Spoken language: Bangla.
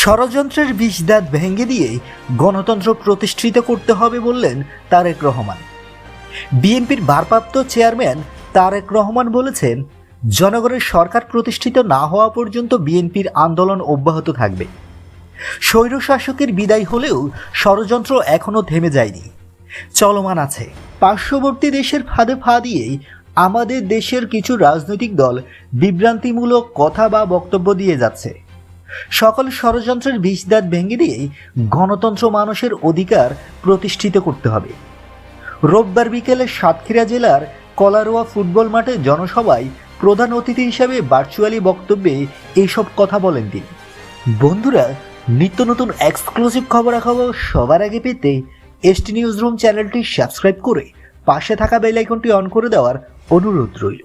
ষড়যন্ত্রের বিষদাঁত ভেঙে দিয়ে গণতন্ত্র প্রতিষ্ঠিত করতে হবে বললেন তারেক রহমান। বিএনপির ভারপ্রাপ্ত চেয়ারম্যান তারেক রহমান বলেছেন, জনগণের সরকার প্রতিষ্ঠিত না হওয়া পর্যন্ত বিএনপির আন্দোলন অব্যাহত থাকবে। স্বৈরশাসকের বিদায় হলেও ষড়যন্ত্র এখনও থেমে যায়নি। চলমান আছে। পার্শ্ববর্তী দেশের ফাঁদে ফা দিয়েই আমাদের দেশের কিছু রাজনৈতিক দল বিভ্রান্তিমূলক কথা বা বক্তব্য দিয়ে যাচ্ছে। সকল ষড়যন্ত্রের বিষদাঁত ভেঙে দিয়ে গণতন্ত্র মানুষের অধিকার প্রতিষ্ঠিত করতে হবে। রোববার বিকেলে সাতক্ষীরা জেলার কলারোয়া ফুটবল মাঠে জনসভায় প্রধান অতিথি হিসাবে ভার্চুয়ালি বক্তব্যে এইসব কথা বলেন তিনি। বন্ধুরা, নিত্য নতুন এক্সক্লুসিভ খবরাখবর সবার আগে পেতে এসটি নিউজ রুম চ্যানেলটি সাবস্ক্রাইব করে পাশে থাকা বেল আইকনটি অন করে দেওয়ার অনুরোধ রইল।